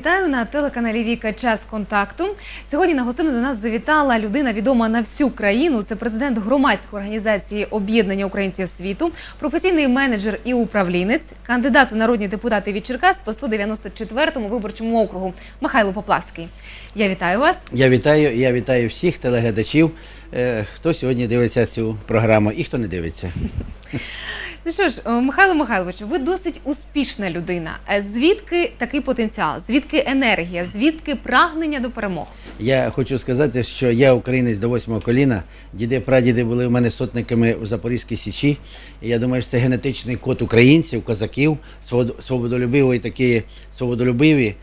Вітаю на телеканалі Віка Час контакту. Сьогодні на гостину до нас завітала людина відома на всю країну. Це президент громадської організації Об'єднання українців світу, професійний менеджер і управлінець, кандидат у народні депутати від Черкас по 194-му виборчому округу Михайло Поплавський. Я вітаю вас. Я вітаю, я вітаю всіх телеглядачів, хто сьогодні дивиться цю програму і хто не дивиться. Ну що ж, е, Михайло Михайловичу, ви досить успішна людина. Е, Звідки такий потенціал? Звідки енергія? Звідки прагнення до перемог? Я хочу сказати, що я українець до восьмого коліна. Діди, прадіди були у мене сотниками у Запорізькій Січі. І я думаю, що це генетичний код українців, козаків, свобод- свободолюбиві такі свободолюбиві, е,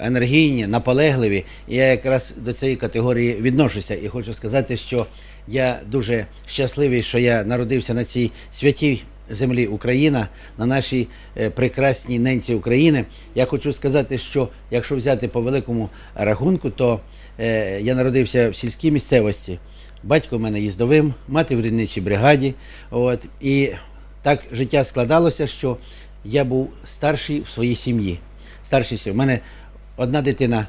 енергійні, наполегливі. Я якраз до цієї категорії відношуся. І хочу сказати, що я дуже щасливий, що я народився на цій святій землі Україна, на нашій е, прекрасній ненці України. Я хочу сказати, що якщо взяти по великому рахунку, то е, я народився в сільській місцевості. Батько в мене їздовим, мати в рідничій бригаді. От, і так життя складалося, що я був старший в своїй сім'ї. Старший в. У мене одна дитина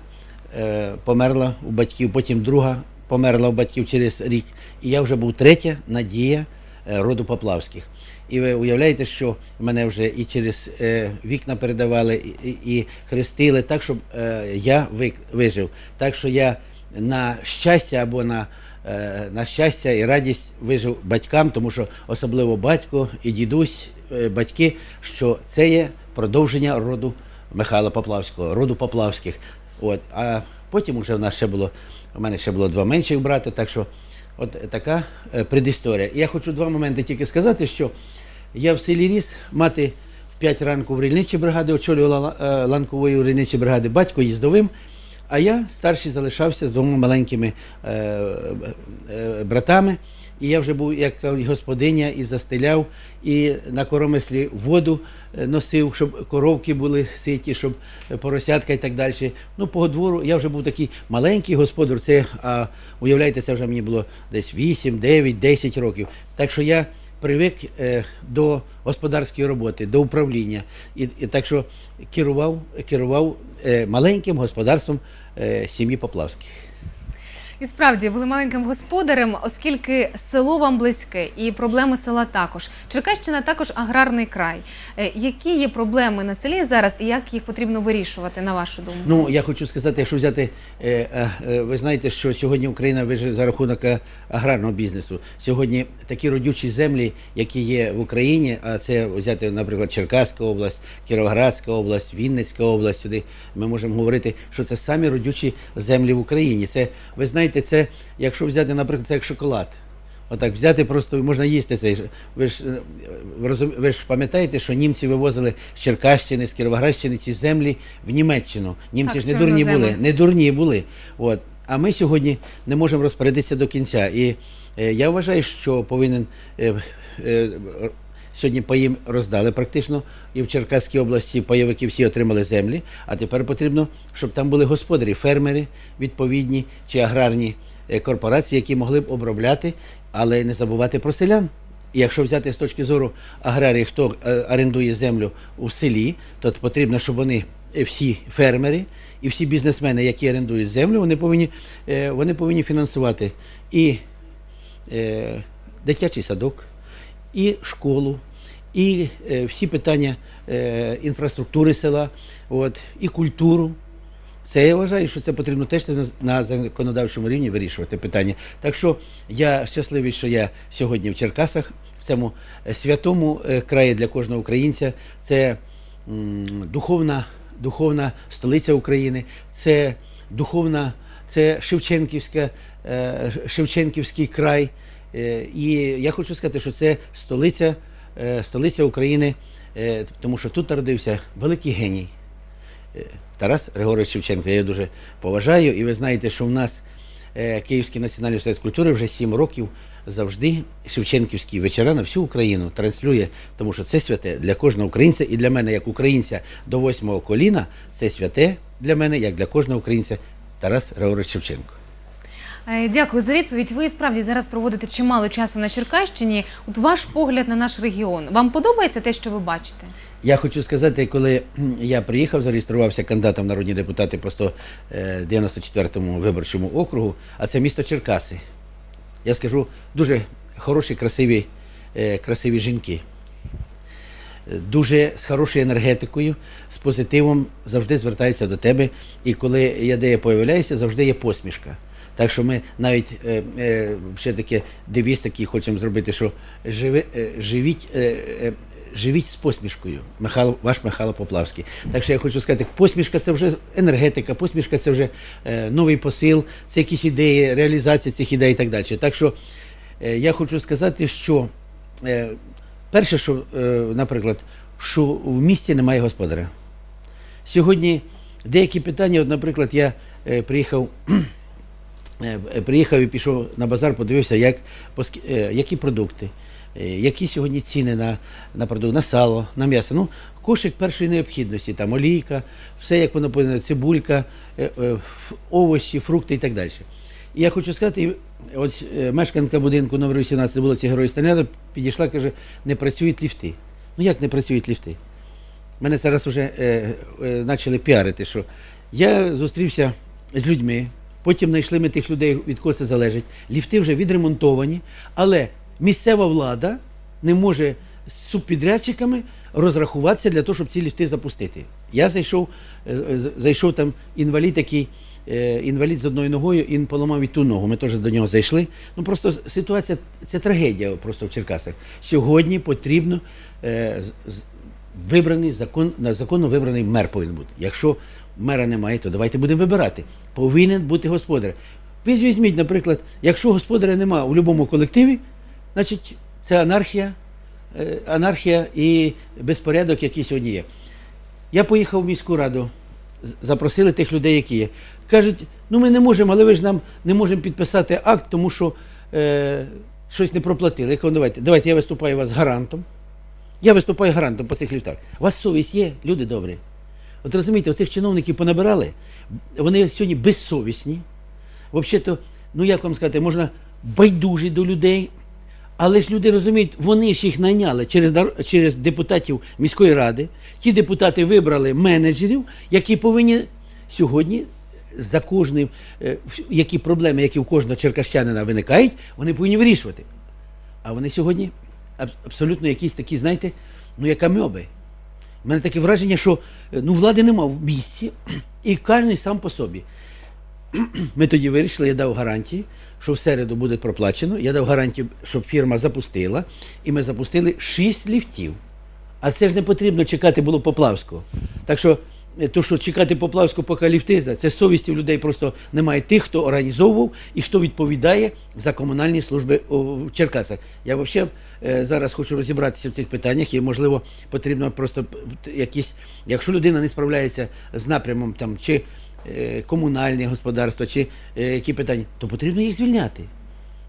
е, померла у батьків, потім друга померла у батьків через рік. І я вже був третя надія е, роду Поплавських. І ви уявляєте, що мене вже і через е, вікна передавали, і, і, хрестили, так, щоб е, я вижив. Так що я на щастя або на, е, на щастя і радість вижив батькам, тому що особливо батько і дідусь, е, батьки, що це є продовження роду Михайла Поплавського, роду Поплавських. От, а потім вже в нас ще було, у мене ще було два менших брати, так що от така е, предісторія. Я хочу два моменти тільки сказати, що я в селі ріс, мати в 5 ранку в рільничій бригаді, очолювала е, ланкової рільничі бригади, батько їздовим, а я старший залишався з двома маленькими е, е, братами. І я вже був як господиня і застеляв, і на коромислі воду е, носив, щоб коровки були ситі, щоб е, поросятка і так далі. Ну, по двору я вже був такий маленький господар. Це, а, уявляєте, це вже мені було десь 8, 9, 10 років. Так що я привик е, до господарської роботи, до управління. І, і так що керував, керував маленьким господарством сім'ї Поплавських. І справді були маленьким господарем, оскільки село вам близьке і проблеми села також. Черкащина також аграрний край. Е, Які є проблеми на селі зараз і як їх потрібно вирішувати, на вашу думку? Ну, я хочу сказати, якщо взяти, е, е, ви знаєте, що сьогодні Україна виживе за рахунок аграрного бізнесу. Сьогодні такі родючі землі, які є в Україні, а це взяти, наприклад, Черкаська область, Кіровоградська область, Вінницька область. Сюди ми можемо говорити, що це самі родючі землі в Україні. Це ви знаєте, це якщо взяти, наприклад, це як шоколад. Отак взяти просто можна їсти цей. Ви ж е, ви розум- ви ж пам'ятаєте, що німці вивозили з Черкащини, з Кіровоградщини ці землі в Німеччину. Німці Так, ж не дурні чорноземи. були, не дурні були. От. А ми сьогодні не можемо розпорядитися до кінця. І е, я вважаю, що повинен е, е, сьогодні паїм роздали практично, і в Черкаській області пайовики всі отримали землі. А тепер потрібно, щоб там були господарі, фермери відповідні чи аграрні е, корпорації, які могли б обробляти, але не забувати про селян. І якщо взяти з точки зору аграрії, хто е, орендує землю у селі, то потрібно, щоб вони е, всі фермери і всі бізнесмени, які орендують землю, вони повинні, вони повинні фінансувати і дитячий садок, і школу, і е, всі питання е, інфраструктури села, от, і культуру. Це я вважаю, що це потрібно теж на, законодавчому рівні вирішувати питання. Так що я щасливий, що я сьогодні в Черкасах, в цьому е, святому краї для кожного українця. Це духовна, духовна столиця України, це духовна, це Шевченківська, Шевченківський край. І я хочу сказати, що це столиця, столиця України, е, тому що тут народився великий геній. Е, Тарас Григорович Шевченко. Я його дуже поважаю. І ви знаєте, що в нас е, Київський національний університет культури вже 7 років завжди Шевченківські вечора на всю Україну транслює, тому що це святе для кожного українця і для мене, як українця до восьмого коліна, це святе для мене, як для кожного українця Тарас Григорович Шевченко. Е, Дякую за відповідь. Ви справді зараз проводите чимало часу на Черкащині. От ваш погляд на наш регіон. Вам подобається те, що ви бачите? Я хочу сказати, коли я приїхав, зареєструвався кандидатом в народні депутати по 194-му виборчому округу, а це місто Черкаси. Я скажу, дуже хороші, красиві, е, красиві жінки. Е, Дуже з хорошою енергетикою, з позитивом завжди звертаються до тебе. І коли я де я появляюся, завжди є посмішка. Так що ми навіть е, е, ще таке девіз такий хочемо зробити, що живи, е, живіть, е, е, живіть з посмішкою. Михайло, ваш Михайло Поплавський. Так що я хочу сказати, посмішка це вже енергетика, посмішка це вже е, новий посил, це якісь ідеї, реалізація цих ідей і так далі. Так що е, я хочу сказати, що е, перше, що, е, наприклад, що в місті немає господаря. Сьогодні деякі питання, от, наприклад, я е, приїхав. Е, е, Приїхав і пішов на базар, подивився, як, е, які продукти, е, які сьогодні ціни на, на продукти, на сало, на м'ясо. Ну, кошик першої необхідності, там олійка, все як воно повинно, цибулька, е, е, овочі, фрукти і так далі. І я хочу сказати, е, мешканка будинку номер 18 вулиці Герої Сталіна підійшла, каже, не працюють ліфти. Ну як не працюють ліфти? Мене зараз вже е, е, почали піарити, що я зустрівся з людьми, потім знайшли ми тих людей, від кого це залежить. Ліфти вже відремонтовані, але місцева влада не може з субпідрядчиками розрахуватися для того, щоб ці ліфти запустити. Я зайшов, е, зайшов там інвалід, який е, інвалід з одною ногою, він поламав і ту ногу. Ми теж до нього зайшли. Ну просто ситуація це трагедія просто в Черкасах. Сьогодні потрібно е, вибраний закон, законно вибраний мер повинен бути. Якщо мера немає, то давайте будемо вибирати. Повинен бути господар. Ви візьміть, наприклад, якщо господаря немає у будь-якому колективі, значить це анархія, е, анархія і безпорядок, який сьогодні є. Я поїхав в міську раду, запросили тих людей, які є. Кажуть, ну ми не можемо, але ви ж нам не можемо підписати акт, тому що е, щось не проплатили. Я кажу, давайте, давайте я виступаю вас гарантом. Я виступаю гарантом по цих ліфтах. У вас совість є, люди добрі. От розумієте, оцих чиновників понабирали, вони сьогодні безсовісні. Взагалі-то, ну як вам сказати, можна байдужі до людей, але ж люди розуміють, вони ж їх найняли через, через депутатів міської ради. Ті депутати вибрали менеджерів, які повинні сьогодні за кожним, е, які проблеми, які у кожного черкащанина виникають, вони повинні вирішувати. А вони сьогодні абсолютно якісь такі, знаєте, ну як амьоби. У мене таке враження, що е, ну, влади нема в місті, і кожен сам по собі. Ми тоді вирішили, я дав гарантії, що в середу буде проплачено. Я дав гарантію, щоб фірма запустила, і ми запустили 6 ліфтів. А це ж не потрібно чекати було Поплавського. Так що, то, що чекати Поплавського, поки ліфти, це совісті в людей просто немає тих, хто організовував і хто відповідає за комунальні служби в Черкасах. Я взагалі е, зараз хочу розібратися в цих питаннях, і можливо потрібно просто якісь, якщо людина не справляється з напрямом там чи е, комунальне господарство, чи е, які питання, то потрібно їх звільняти.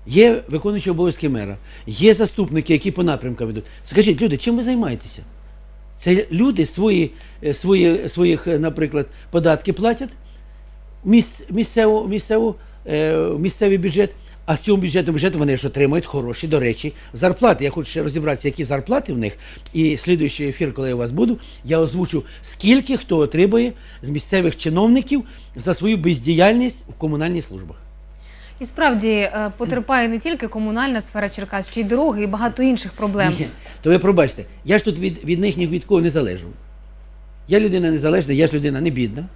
Є виконуючі обов'язки мера, є заступники, які по напрямкам ведуть. Скажіть, люди, чим ви займаєтеся? Це люди свої, е, свої, своїх, е, наприклад, податки платять, місц, місцеву, місцеву, е, місцевий бюджет, а з цього бюджету бюджету вони ж отримують хороші, до речі, зарплати. Я хочу ще розібратися, які зарплати в них. І слідуючий ефір, коли я у вас буду, я озвучу, скільки хто отримує з місцевих чиновників за свою бездіяльність в комунальних службах. І справді е, потерпає не тільки комунальна сфера Черкас, ще й дороги і багато інших проблем. Ні, то ви пробачте, я ж тут від, від них ні від кого не залежу. Я людина незалежна, я ж людина не бідна.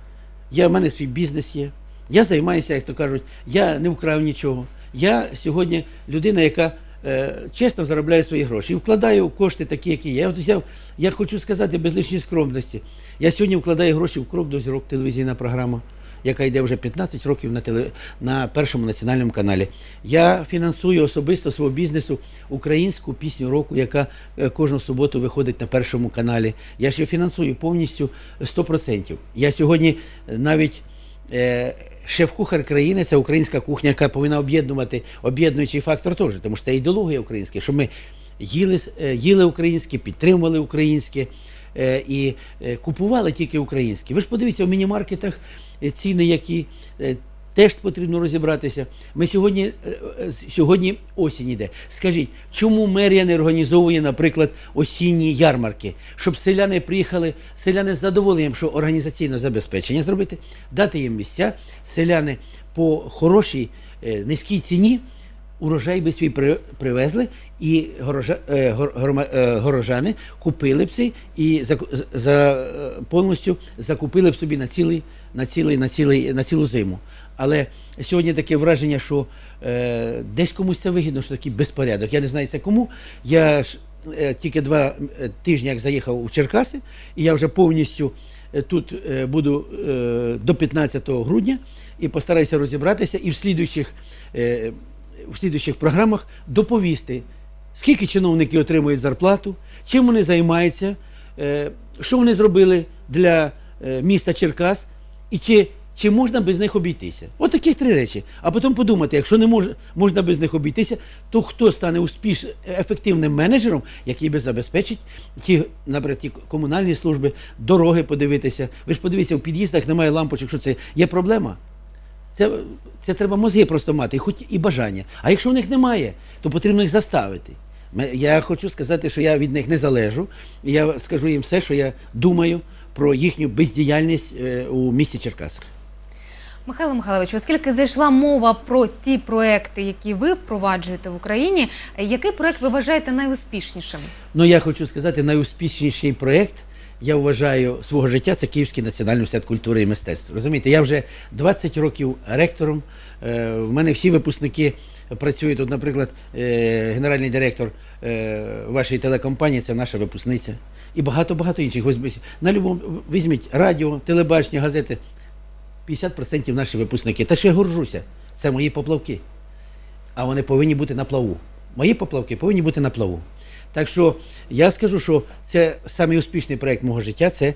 Я, в мене свій бізнес є. Я займаюся, як то кажуть, я не вкрав нічого. Я сьогодні людина, яка е, чесно заробляє свої гроші і вкладаю кошти такі, які є. Я, взяв, я хочу сказати без лишньої скромності. Я сьогодні вкладаю гроші в крок до зірок телевізійна програма яка йде вже 15 років на, теле, на першому національному каналі. Я фінансую особисто свого бізнесу українську пісню року, яка е, кожну суботу виходить на першому каналі. Я ж її фінансую повністю 100%. Я сьогодні навіть е, шеф-кухар країни це українська кухня, яка повинна об'єднувати об'єднуючий фактор теж, тому що це ідеологія українська, щоб ми їли, е, їли українське, підтримували українське е, і е, купували тільки українське. Ви ж подивіться, в міні-маркетах е, ціни, які е, Теж потрібно розібратися. Ми сьогодні, е, е, сьогодні осінь іде. Скажіть, чому мерія не організовує, наприклад, осінні ярмарки, щоб селяни приїхали, селяни з задоволенням, що організаційне забезпечення зробити, дати їм місця, селяни по хорошій е, низькій ціні урожай би свій при- привезли, і е, е, горожани купили б цей і за, е, повністю закупили б собі на цілий, на цілий, на цілий, на цілу зиму. Але сьогодні таке враження, що е, десь комусь це вигідно, що такий безпорядок. Я не знаю це кому. Я ж е, тільки два е, тижні як заїхав у Черкаси, і я вже повністю е, тут е, буду е, до 15 грудня і постараюся розібратися і в слідуючих, е, в слідуючих програмах доповісти, скільки чиновники отримують зарплату, чим вони займаються, е, що вони зробили для е, міста Черкас, і чи, чи можна без них обійтися. От таких три речі. А потім подумати, якщо не мож, можна без них обійтися, то хто стане успіш, ефективним менеджером, який би забезпечить ті, наприклад, ті комунальні служби, дороги подивитися. Ви ж подивіться, в під'їздах немає лампочок, що це є проблема. Це, це треба мозги просто мати, хоч і бажання. А якщо в них немає, то потрібно їх заставити. Я хочу сказати, що я від них не залежу. Я скажу їм все, що я думаю про їхню бездіяльність е, у місті Черкасах. Михайло Михайлович, оскільки зайшла мова про ті проекти, які ви впроваджуєте в Україні, який проект ви вважаєте найуспішнішим? Ну, я хочу сказати, найуспішніший проєкт, я вважаю, свого життя це Київський національний університет культури і мистецтв. Розумієте, я вже 20 років ректором. Е, В мене всі випускники працюють. От, наприклад, е, генеральний директор вашої телекомпанії це наша випускниця. І багато-багато інших. Візьміть, на любому, візьміть радіо, телебачення, газети. 50% наші випускники. Та що я горжуся, це мої поплавки. А вони повинні бути на плаву. Мої поплавки повинні бути на плаву. Так що я скажу, що це самий успішний проєкт мого життя це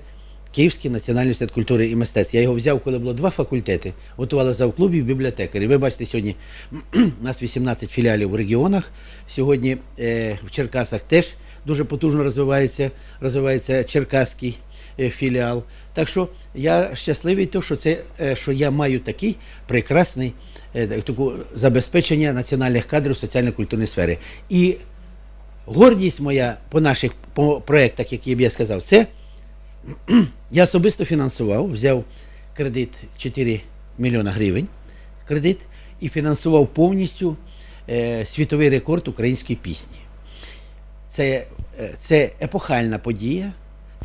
Київський національний університет культури і мистецтв. Я його взяв, коли було два факультети. Готували завклубів бібліотекарі. Ви бачите, сьогодні у нас 18 філіалів в регіонах. Сьогодні е, в Черкасах теж дуже потужно розвивається, розвивається черкаський е, філіал. Так що я щасливий, то, що, це, е, що я маю такий прекрасний е, таку забезпечення національних кадрів в соціально-культурній сфері. І гордість моя по наших по проєктах, які б я сказав, це я особисто фінансував, взяв кредит 4 мільйона гривень, кредит, і фінансував повністю е, світовий рекорд української пісні. Це, е, це епохальна подія,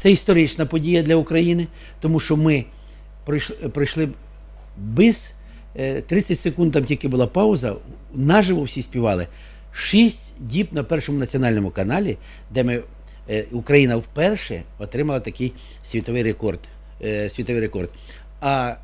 це історична подія для України, тому що ми пройшли, пройшли без е, 30 секунд, там тільки була пауза, наживо всі співали. Шість діб на першому національному каналі, де ми, е, Україна вперше отримала такий світовий рекорд. Е, світовий рекорд. А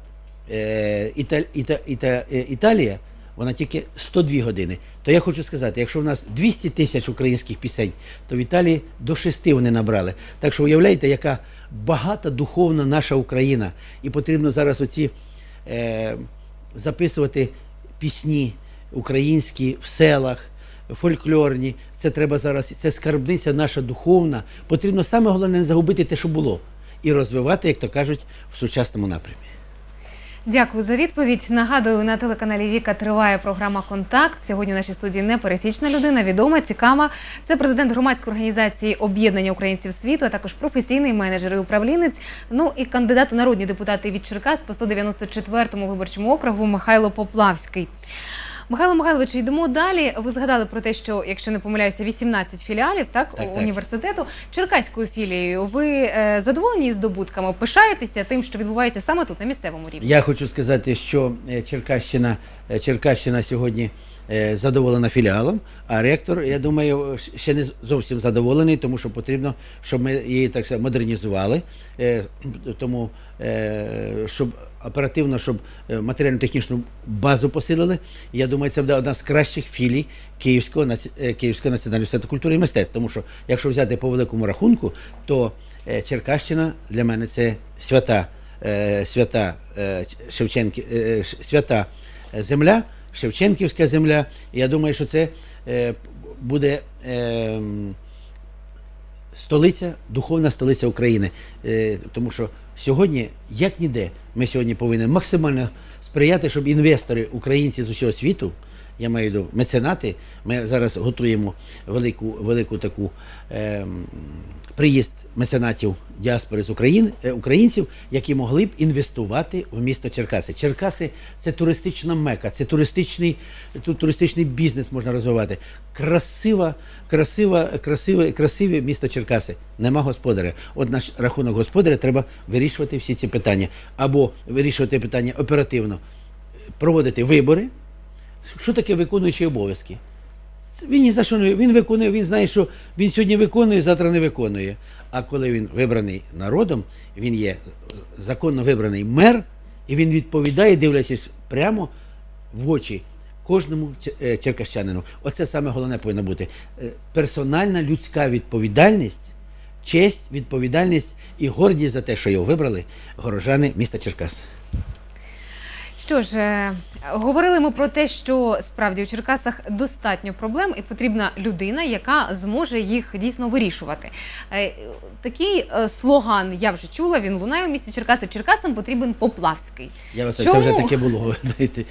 е, Іта, Іта, Іта, е, Італія, вона тільки 102 години. То я хочу сказати, якщо в нас 200 тисяч українських пісень, то в Італії до 6 вони набрали. Так що уявляєте, яка багата духовна наша Україна. І потрібно зараз оці е, записувати пісні українські в селах, фольклорні. Це треба зараз, це скарбниця наша духовна. Потрібно саме головне не загубити те, що було, і розвивати, як то кажуть, в сучасному напрямі. Дякую за відповідь. Нагадую, на телеканалі Віка триває програма Контакт. Сьогодні в нашій студії непересічна людина, відома, цікава. Це президент громадської організації Об'єднання українців світу, а також професійний менеджер і управлінець. Ну і кандидат у народні депутати від Черкас по 194-му виборчому округу Михайло Поплавський. Михайло Михайлович, йдемо далі. Ви згадали про те, що якщо не помиляюся, 18 філіалів так, Так, так. університету черкаською філією. Ви е, задоволені здобутками? Пишаєтеся тим, що відбувається саме тут на місцевому рівні? Я хочу сказати, що е, Черкащина, е, Черкащина сьогодні е, задоволена філіалом, а ректор, я думаю, ще не зовсім задоволений, тому що потрібно, щоб ми її так модернізували, тому щоб оперативно, щоб е, матеріально-технічну базу посилили. Я думаю, це буде одна з кращих філій Київського, е, Київського національного університету культури і мистецтв. Тому що, якщо взяти по великому рахунку, то е, Черкащина для мене це свята свята Шевченки, свята земля, Шевченківська земля. Я думаю, що це буде е, столиця, духовна столиця України. Тому що сьогодні, як ніде, ми сьогодні повинні максимально сприяти, щоб інвестори, українці з усього світу, я маю виду меценати, ми зараз готуємо велику, велику таку ем, приїзд меценатів діаспори з України, е, українців, які могли б інвестувати в місто Черкаси. Черкаси це туристична мека, це туристичний, тут туристичний бізнес можна розвивати. Красива, красива, красиве, красиве місто Черкаси. Нема господаря. От наш рахунок господаря треба вирішувати всі ці питання. Або вирішувати питання оперативно, проводити вибори. Що таке виконуючі обов'язки? Він ні за що не він виконує, він знає, що він сьогодні виконує, завтра не виконує. А коли він вибраний народом, він є законно вибраний мер, і він відповідає, дивлячись прямо в очі кожному е, черкащанину. Оце саме головне повинно бути. Е, Персональна людська відповідальність, честь, відповідальність і гордість за те, що його вибрали горожани міста Черкас. Що ж, е, говорили ми про те, що справді у Черкасах достатньо проблем, і потрібна людина, яка зможе їх дійсно вирішувати. Е, Такий е, слоган я вже чула. Він лунає у місті Черкаси. Черкасам потрібен Поплавський. Я вас це вже таке було. Знаєте,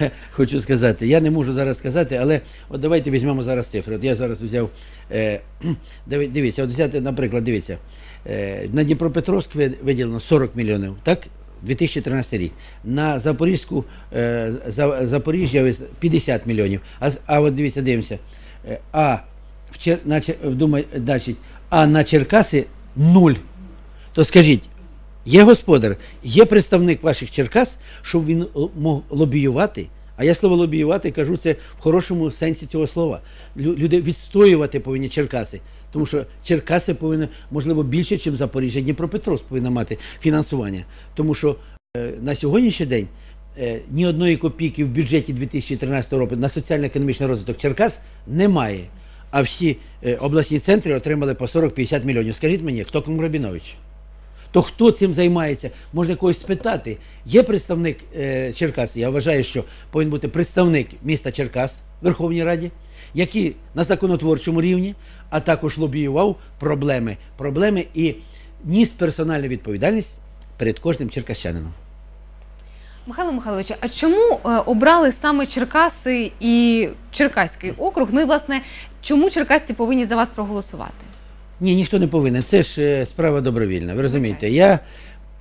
я хочу сказати. Я не можу зараз сказати, але от давайте візьмемо зараз цифри. От я зараз взяв. Е, дивіться, от взяти, наприклад, дивіться, е, на Дніпропетровськ виділено 40 мільйонів, так? 2013 рік. На Запорізьку е, за, Запоріжжя ось 50 мільйонів. А, а от дивіться, дивимося. Е, а в Чер, на, вдумай, значить, а на Черкаси нуль. То скажіть, Є господар, є представник ваших Черкас, щоб він мог лобіювати. А я слово лобіювати кажу це в хорошому сенсі цього слова. Лю- Люди відстоювати повинні Черкаси. Тому що Черкаси повинні, можливо, більше, ніж Запоріжжя, Дніпропетровськ повинна мати фінансування. Тому що е, на сьогоднішній день е, ні одної копійки в бюджеті 2013 року на соціально-економічний розвиток Черкас немає. А всі е, обласні центри отримали по 40-50 мільйонів. Скажіть мені, хто кому Рабінович? То хто цим займається? Можна когось спитати. Є представник е, Черкас. Я вважаю, що повинен бути представник міста Черкас в Верховній Раді, який на законотворчому рівні, а також лобіював проблеми, проблеми і ніс персональну відповідальність перед кожним черкащанином. Михайло Михайлович, а чому е, обрали саме Черкаси і Черкаський округ? Ну і власне, чому черкасці повинні за вас проголосувати? Ні, ніхто не повинен. Це ж е, справа добровільна. Ви розумієте, я,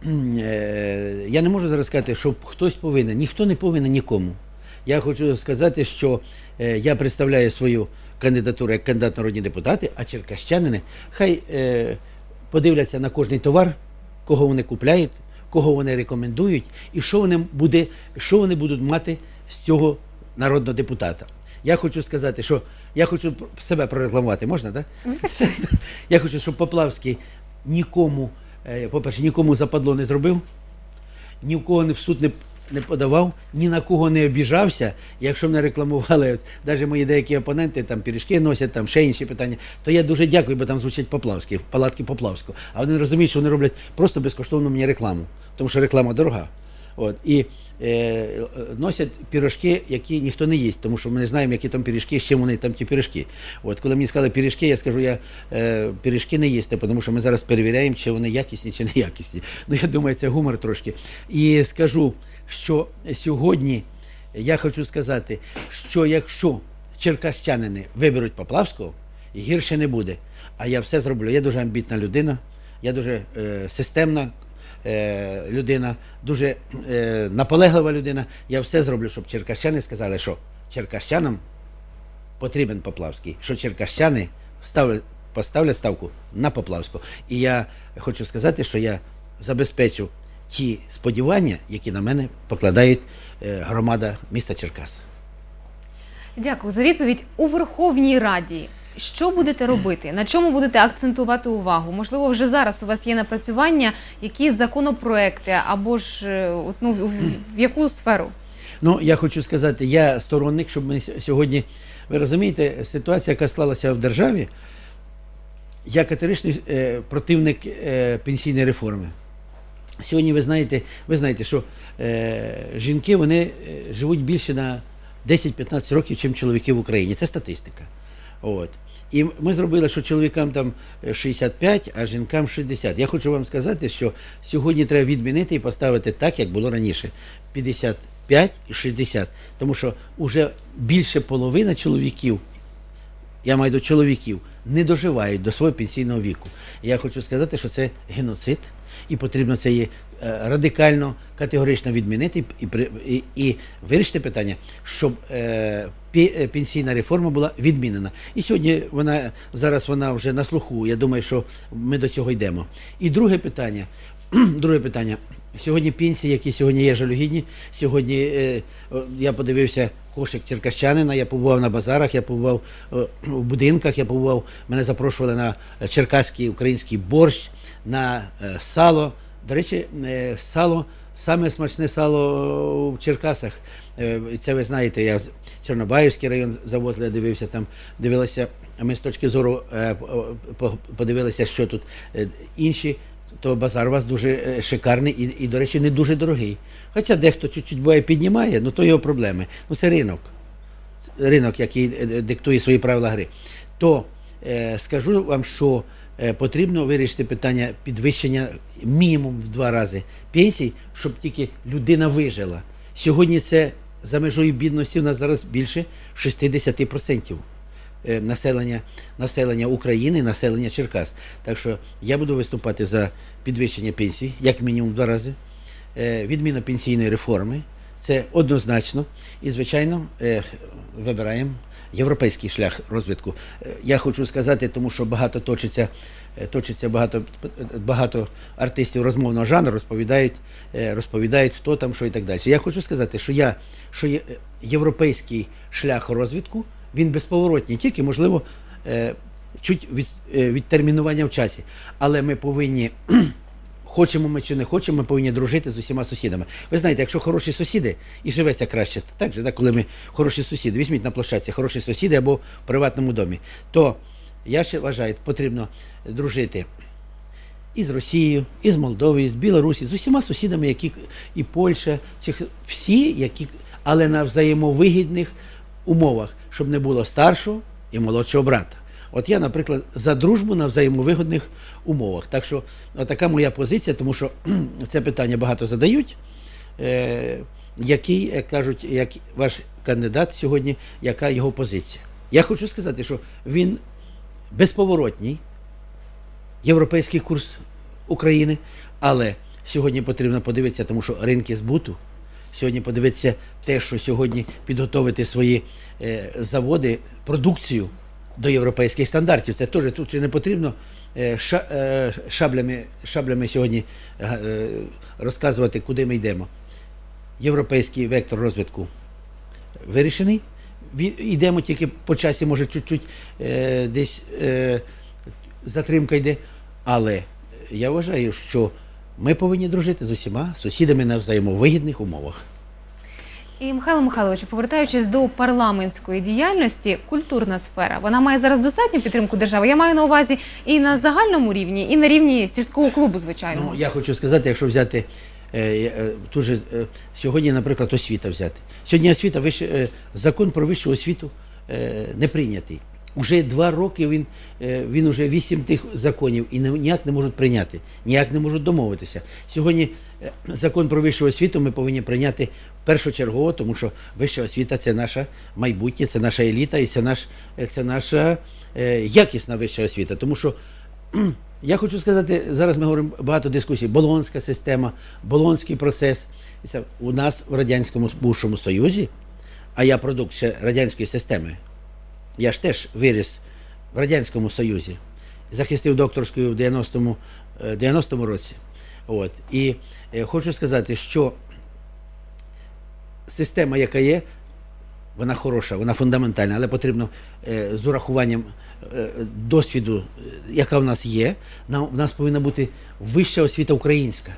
е, я не можу зараз сказати, що хтось повинен. Ніхто не повинен нікому. Я хочу сказати, що я представляю свою кандидатуру як кандидат народні депутати, а черкащанини хай е, подивляться на кожний товар, кого вони купляють, кого вони рекомендують, і що вони, буде, що вони будуть мати з цього народного депутата. Я хочу сказати, що я хочу себе прорекламувати, можна, так? Звичайно. Я хочу, щоб Поплавський нікому, е, по-перше, нікому западло не зробив, ні в кого не в суд не, не подавав, ні на кого не обіжався. Якщо мене рекламували, навіть мої деякі опоненти там пиріжки носять, там ще інші питання, то я дуже дякую, бо там звучить Поплавський, палатки Поплавського. А вони розуміють, що вони роблять просто безкоштовно мені рекламу, тому що реклама дорога. От, і е, носять пірожки, які ніхто не їсть, тому що ми не знаємо, які там пиріжки, з чим вони там ті пиріжки. От, коли мені сказали пиріжки, я скажу, я е, пиріжки не їсти, тому що ми зараз перевіряємо, чи вони якісні, чи не якісні. Ну, я думаю, це гумор трошки. І скажу, що сьогодні я хочу сказати, що якщо черкащанини виберуть Поплавського, гірше не буде. А я все зроблю. Я дуже амбітна людина, я дуже е, системна е, людина, дуже е, наполеглива людина. Я все зроблю, щоб черкащани сказали, що черкащанам потрібен Поплавський, що черкащани ставлять, поставлять ставку на Поплавського. І я хочу сказати, що я забезпечу ті сподівання, які на мене покладають е, громада міста Черкас. Дякую за відповідь. У Верховній Раді. Що будете робити? На чому будете акцентувати увагу? Можливо, вже зараз у вас є напрацювання, які законопроекти або ж е, ну, в, в яку сферу? Ну, я хочу сказати, я сторонник, щоб ми сьогодні, ви розумієте, ситуація, яка склалася в державі, я категоричний е, противник е, пенсійної реформи. Сьогодні ви знаєте, ви знаєте, що е, жінки вони е, живуть більше на 10-15 років, ніж чоловіки в Україні. Це статистика. От. І ми зробили, що чоловікам там е, 65, а жінкам 60. Я хочу вам сказати, що сьогодні треба відмінити і поставити так, як було раніше. 55 і 60. Тому що вже більше половина чоловіків я маю до чоловіків, не доживають до свого пенсійного віку. Я хочу сказати, що це геноцид, і потрібно це є е, радикально, категорично відмінити і, і, і вирішити питання, щоб е, е, пенсійна реформа була відмінена. І сьогодні вона зараз вона вже на слуху. Я думаю, що ми до цього йдемо. І друге питання. Друге питання. Сьогодні пенсії, які сьогодні є жалюгідні. Сьогодні е, я подивився кошик черкащанина, я побував на базарах, я побував е, в будинках, я побував, мене запрошували на черкаський український борщ, на е, сало. До речі, е, сало, саме смачне сало в Черкасах. Е, Це ви знаєте, я з- Чорнобаївський район завозили, дивився там, дивилися, ми з точки зору по- по- подивилися, що тут інші то базар у вас дуже шикарний і, і, до речі, не дуже дорогий. Хоча дехто чуть-чуть буває піднімає, ну то його проблеми. Ну це ринок. Ринок, який диктує свої правила гри. То е, скажу вам, що потрібно вирішити питання підвищення мінімум в два рази пенсій, щоб тільки людина вижила. Сьогодні це за межою бідності у нас зараз більше 60% е, населення, населення України, населення Черкас. Так що я буду виступати за підвищення пенсій, як мінімум два рази, е, відміна пенсійної реформи. Це однозначно. І, звичайно, е, вибираємо європейський шлях розвитку. Е, Я хочу сказати, тому що багато точиться, е, точиться багато, багато артистів розмовного жанру розповідають, е, розповідають, хто там, що і так далі. Я хочу сказати, що я, що е, європейський шлях розвитку, він безповоротній, тільки, можливо, е, чуть від, е, відтермінування в часі. Але ми повинні Хочемо ми чи не хочемо, ми повинні дружити з усіма сусідами. Ви знаєте, якщо хороші сусіди і живеться краще, так же, так, коли ми хороші сусіди, візьміть на площадці хороші сусіди або в приватному домі, то я ще вважаю, потрібно дружити і з Росією, і з Молдовою, і з Білорусі, з усіма сусідами, які і Польща, цих всі, які, але на взаємовигідних умовах, щоб не було старшого і молодшого брата. От я, наприклад, за дружбу на взаємовигідних умовах. Так що така моя позиція, тому що це питання багато задають. Е, який, як кажуть, як ваш кандидат сьогодні, яка його позиція? Я хочу сказати, що він безповоротній, європейський курс України, але сьогодні потрібно подивитися, тому що ринки збуту. Сьогодні подивитися те, що сьогодні підготовити свої е, заводи, продукцію до європейських стандартів. Це теж тут не потрібно е, е, шаблями, шаблями сьогодні е, розказувати, куди ми йдемо. Європейський вектор розвитку вирішений. Йдемо тільки по часі, може, чуть-чуть десь затримка йде. Але я вважаю, що ми повинні дружити з усіма сусідами на взаємовигідних умовах. І Михайло Михайлович, повертаючись до парламентської діяльності, культурна сфера вона має зараз достатню підтримку держави. Я маю на увазі і на загальному рівні, і на рівні сільського клубу, звичайно. Ну, я хочу сказати, якщо взяти е, е, ту же, сьогодні, наприклад, освіта взяти. Сьогодні освіта, вище, е, закон про вищу освіту не прийнятий. Уже два роки він, він уже вісім тих законів і ніяк не можуть прийняти, ніяк не можуть домовитися. Сьогодні закон про вищу освіту ми повинні прийняти першочергово, тому що вища освіта це наше майбутнє, це наша еліта і це, наш, е, це наша е, якісна вища освіта. Тому що я хочу сказати, зараз ми говоримо багато дискусій. Болонська система, болонський процес. Це У нас в Радянському бувшому Союзі, а я продукт ще радянської системи. Я ж теж виріс в Радянському Союзі. Захистив докторську в 90-му, е, 90-му році. От. І е, хочу сказати, що система, яка є, вона хороша, вона фундаментальна, але потрібно е, з урахуванням е, досвіду, е, яка в нас є, нам, в нас повинна бути вища освіта українська.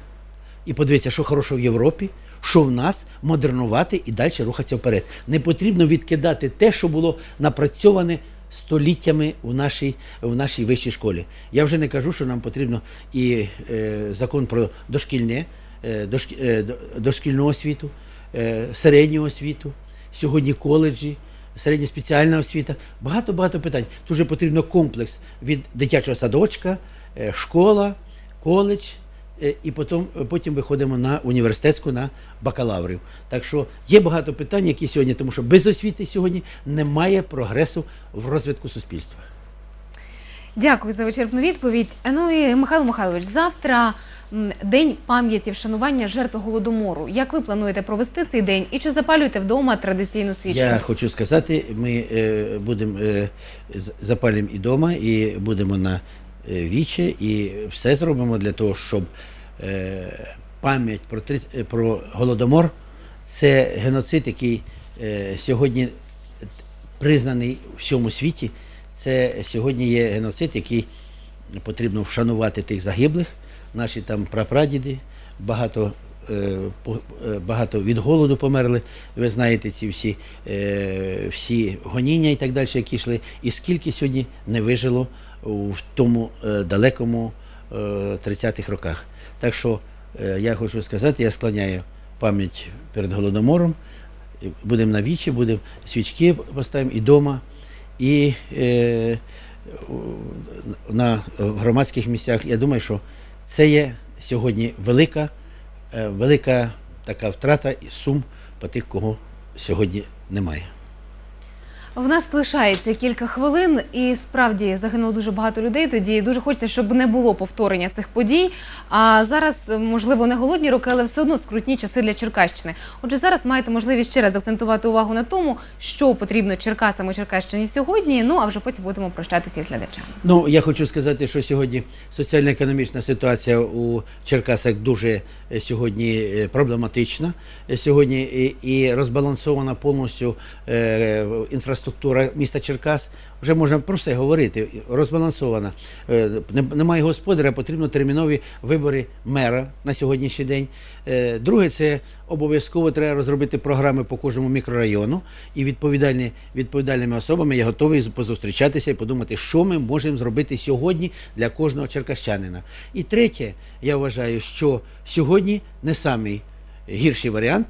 І подивитися, що хорошого в Європі, що в нас модернувати і далі рухатися вперед. Не потрібно відкидати те, що було напрацьоване століттями в нашій, в нашій вищій школі. Я вже не кажу, що нам потрібно і е, закон про дошкільне, е, дошкі- е, дошкільну освіту, середню освіту, сьогодні коледжі, середня спеціальна освіта. Багато багато питань. Тут же потрібно комплекс від дитячого садочка, е, школа, коледж. е, І потім, потім виходимо на університетську на бакалаврів. Так що є багато питань, які сьогодні, тому що без освіти сьогодні немає прогресу в розвитку суспільства. Дякую за вичерпну відповідь. Ну і Михайло Михайлович, завтра день пам'яті вшанування жертв голодомору. Як ви плануєте провести цей день? І чи запалюєте вдома традиційну свічку? Я хочу сказати, ми е, будемо е, запалимо і вдома, і будемо на е, вічі, і все зробимо для того, щоб е, пам'ять про, е, про голодомор це геноцид, який е, сьогодні признаний у всьому світі. Це сьогодні є геноцид, який потрібно вшанувати тих загиблих. Наші там прапрадіди багато, е, е, багато від голоду померли. Ви знаєте ці всі, е, всі гоніння і так далі, які йшли. І скільки сьогодні не вижило в тому далекому е, 30-х роках. Так що я хочу сказати, я склоняю пам'ять перед голодомором. Будемо на вічі, будемо свічки поставимо і вдома, і е, на громадських місцях. Я думаю, що це є сьогодні велика, е, велика така втрата і сум по тих, кого сьогодні немає. В нас лишається кілька хвилин, і справді загинуло дуже багато людей. Тоді дуже хочеться, щоб не було повторення цих подій. А зараз, можливо, не голодні роки, але все одно скрутні часи для Черкащини. Отже, зараз маєте можливість ще раз акцентувати увагу на тому, що потрібно Черкасам і Черкащині сьогодні. Ну а вже потім будемо прощатися із глядачами. Ну, я хочу сказати, що сьогодні соціально-економічна ситуація у Черкасах дуже е, сьогодні е, проблематична. Е, Сьогодні і, розбалансована повністю е, інфраструктура міста Черкас. Вже можна про все говорити. Розбалансована. Е, Немає господаря, потрібно термінові вибори мера на сьогоднішній день. Е, Друге, це обов'язково треба розробити програми по кожному мікрорайону. І відповідальні, відповідальними особами я готовий позустрічатися і подумати, що ми можемо зробити сьогодні для кожного черкащанина. І третє, я вважаю, що сьогодні не самий гірший варіант.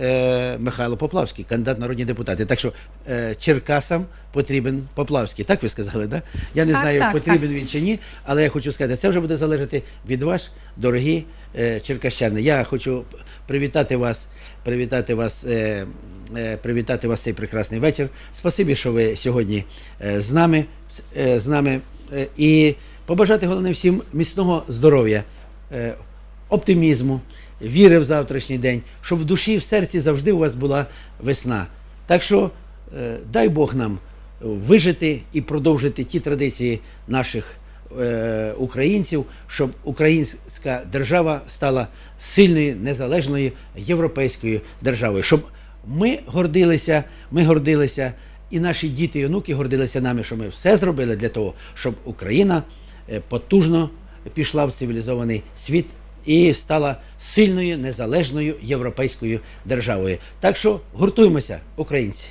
Е, Михайло Поплавський, кандидат народні депутати. Так що е, Черкасам потрібен Поплавський. Так ви сказали, да? Я не Так, знаю, так, потрібен він чи ні, але я хочу сказати, це вже буде залежати від вас, дорогі е, черкащани. Я хочу привітати вас, привітати вас, е, е, привітати вас цей прекрасний вечір. Спасибі, що ви сьогодні е, з нами, е, з нами е, і побажати головне всім міцного здоров'я. е, оптимізму, віри в завтрашній день, щоб в душі, і в серці завжди у вас була весна. Так що е, дай Бог нам вижити і продовжити ті традиції наших е, українців, щоб українська держава стала сильною, незалежною європейською державою, щоб ми гордилися, ми гордилися, і наші діти і онуки гордилися нами, що ми все зробили для того, щоб Україна е, потужно пішла в цивілізований світ і стала сильною незалежною європейською державою. Так що гуртуємося, українці.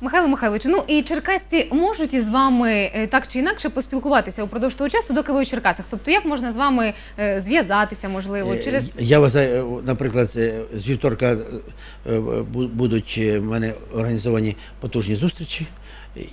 Михайло Михайлович, ну і черкасці можуть із вами е, так чи інакше поспілкуватися упродовж того часу, доки ви у Черкасах. Тобто, як можна з вами е, зв'язатися, можливо, Е, через Я вважаю, наприклад, з вівторка будуть в мене організовані потужні зустрічі.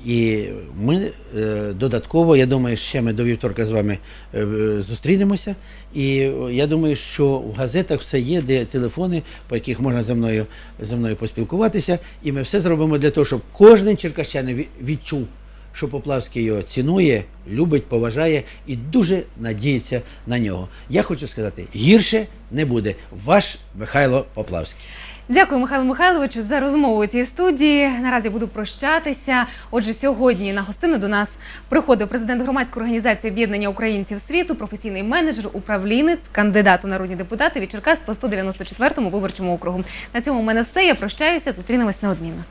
І ми е, додатково, я думаю, ще ми до вівторка з вами е, зустрінемося. І е, я думаю, що в газетах все є, де телефони, по яких можна зі мною, зі мною поспілкуватися. І ми все зробимо для того, щоб кожен черкащанин відчув, що Поплавський його цінує, любить, поважає і дуже надіється на нього. Я хочу сказати, гірше не буде. Ваш Михайло Поплавський. Дякую, Михайло Михайловичу, за розмову у цій студії. Наразі буду прощатися. Отже, сьогодні на гостину до нас приходив президент громадської організації об'єднання українців світу, професійний менеджер, управлінець, кандидат у народні депутати від Черкас по 194-му виборчому округу. На цьому у мене все. Я прощаюся. Зустрінемось неодмінно.